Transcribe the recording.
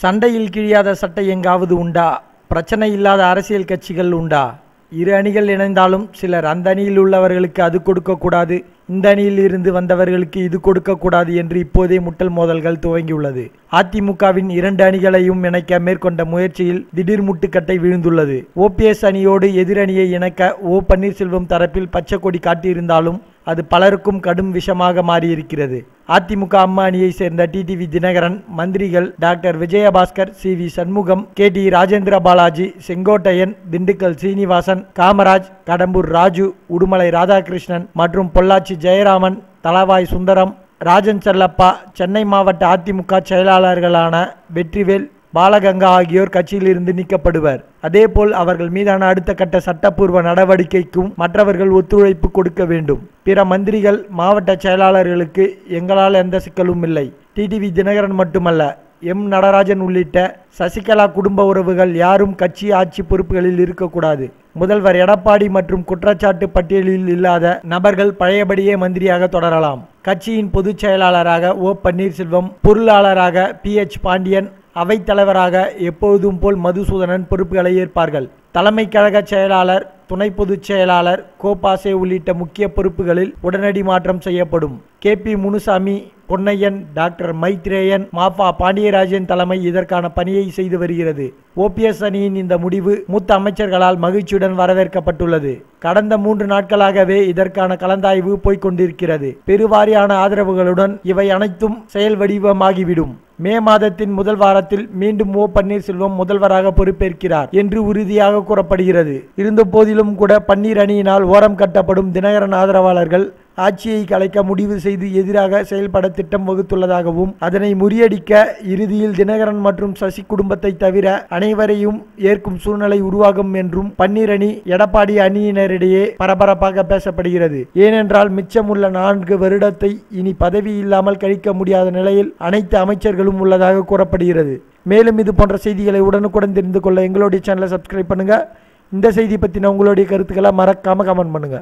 சண்டையில் கிழியாத சட்டை எங்காவது உண்டா? பிரச்சனை இல்லாத அரசியல் கட்சிகள் உண்டா? இரு அணிகள் இணைந்தாலும் சிலர் அந்த அணியில் உள்ளவர்களுக்கு அது கொடுக்கக்கூடாது இந்த அணியில் இருந்து வந்தவர்களுக்கு இது கொடுக்கக்கூடாது என்று இப்போதே முட்டல் மோதல்கள் துவங்கியுள்ளது. அதிமுகவின் இரண்டு அணிகளையும் இணைக்க மேற்கொண்ட முயற்சியில் திடீர் முட்டுக்கட்டை விழுந்துள்ளது. ஓபிஎஸ் அணியோடு எதிரணியை இணைக்க ஓ பன்னீர்செல்வம் தரப்பில் பச்சை கொடி காட்டியிருந்தாலும் அது பலருக்கும் கடும் விஷமாக மாறியிருக்கிறது. அதிமுக அம்மாணியை சேர்ந்த டிடிவி தினகரன் மந்திரிகள் doctor Vijayabaskar C V Shanmugam K T Rajendra Balaji Sengottaiyan Dindigul Srinivasan Kamaraj Kadambur Raju Udumalai Radhakrishnan மற்றும் பொள்ளாச்சி ஜெயராமன் தலவாய் சுந்தரம் ராஜன் செல்லப்பா சென்னை மாவட்ட அதிமுக செயலாளர்களான வெற்றிவேல் பாலகங்கா ஆகியோர் கட்சியிலிருந்து நீக்கப்படுவர். அதேபோல் அவர்கள் மீதான அடுத்த கட்ட சட்டப்பூர்வ நடவடிக்கைக்கும் மற்றவர்கள் ஒத்துழைப்பு கொடுக்க வேண்டும். பிற மந்திரிகள் மாவட்ட செயலாளர்களுக்கு எங்களால் எந்த சிக்கலும் இல்லை. டிடிவி தினகரன் மட்டுமல்ல எம் நடராஜன் உள்ளிட்ட சசிகலா குடும்ப உறவுகள் யாரும் கட்சி ஆட்சி பொறுப்புகளில் இருக்கக்கூடாது. முதல்வர் எடப்பாடி மற்றும் குற்றச்சாட்டு பட்டியலில் இல்லாத நபர்கள் பழையபடியே மந்திரியாக தொடரலாம். கட்சியின் பொதுச் செயலாளராக ஓ பன்னீர்செல்வம் பொருளாளராக பி எச் பாண்டியன் அவைத்தலைவராக எப்பொழுதும் போல் மதுசூதனன் பொறுப்புகளை ஏற்பார்கள். தலைமை கழக செயலாளர் துணை பொதுச் செயலாளர் கோபாசே உள்ளிட்ட முக்கிய பொறுப்புகளில் உடனடி மாற்றம் செய்யப்படும். K P Munusamy Ponnaiyan doctor Maitreyan Mafa Pandiarajan தலைமை இதற்கான பணியை செய்து வருகிறது. ஓபிஎஸ் அணியின் இந்த முடிவு மூத்த அமைச்சர்களால் மகிழ்ச்சியுடன் வரவேற்கப்பட்டுள்ளது. கடந்த மூன்று நாட்களாகவே இதற்கான கலந்தாய்வு போய்கொண்டிருக்கிறது பெருவாரியான ஆதரவுகளுடன் இவை அனைத்தும் செயல் வடிவமாகிவிடும். மே மாதத்தின் முதல் வாரத்தில் மீண்டும் ஓ. பன்னீர்செல்வம் முதல்வராக பொறுப்பேற்கிறார் என்று உறுதியாக கூறப்படுகிறது. இருந்த போதிலும் கூட பன்னீர் அணியினால் ஓரம் கட்டப்படும் தினகரன் ஆதரவாளர்கள் ஆட்சியை கலைக்க முடிவு செய்து எதிராக செயல்பட திட்டம் வகுத்துள்ளதாகவும் அதனை முறியடிக்க இறுதியில் தினகரன் மற்றும் சசி குடும்பத்தை தவிர அனைவரையும் ஏற்கும் சூழ்நிலை உருவாகும் என்றும் பன்னீர் அணி எடப்பாடி அணியினரிடையே பரபரப்பாக பேசப்படுகிறது. ஏனென்றால் மிச்சமுள்ள நான்கு வருடத்தை இனி பதவி இல்லாமல் கழிக்க முடியாத நிலையில் அனைத்து அமைச்சர்களும் உள்ளதாக கூறப்படுகிறது. மேலும் இது போன்ற செய்திகளை உடனுக்குடன் தெரிந்து கொள்ள எங்களுடைய சேனலை சப்ஸ்கிரைப் பண்ணுங்க. இந்த செய்தி பற்றின உங்களுடைய கருத்துக்களை மறக்காம கமெண்ட் பண்ணுங்க.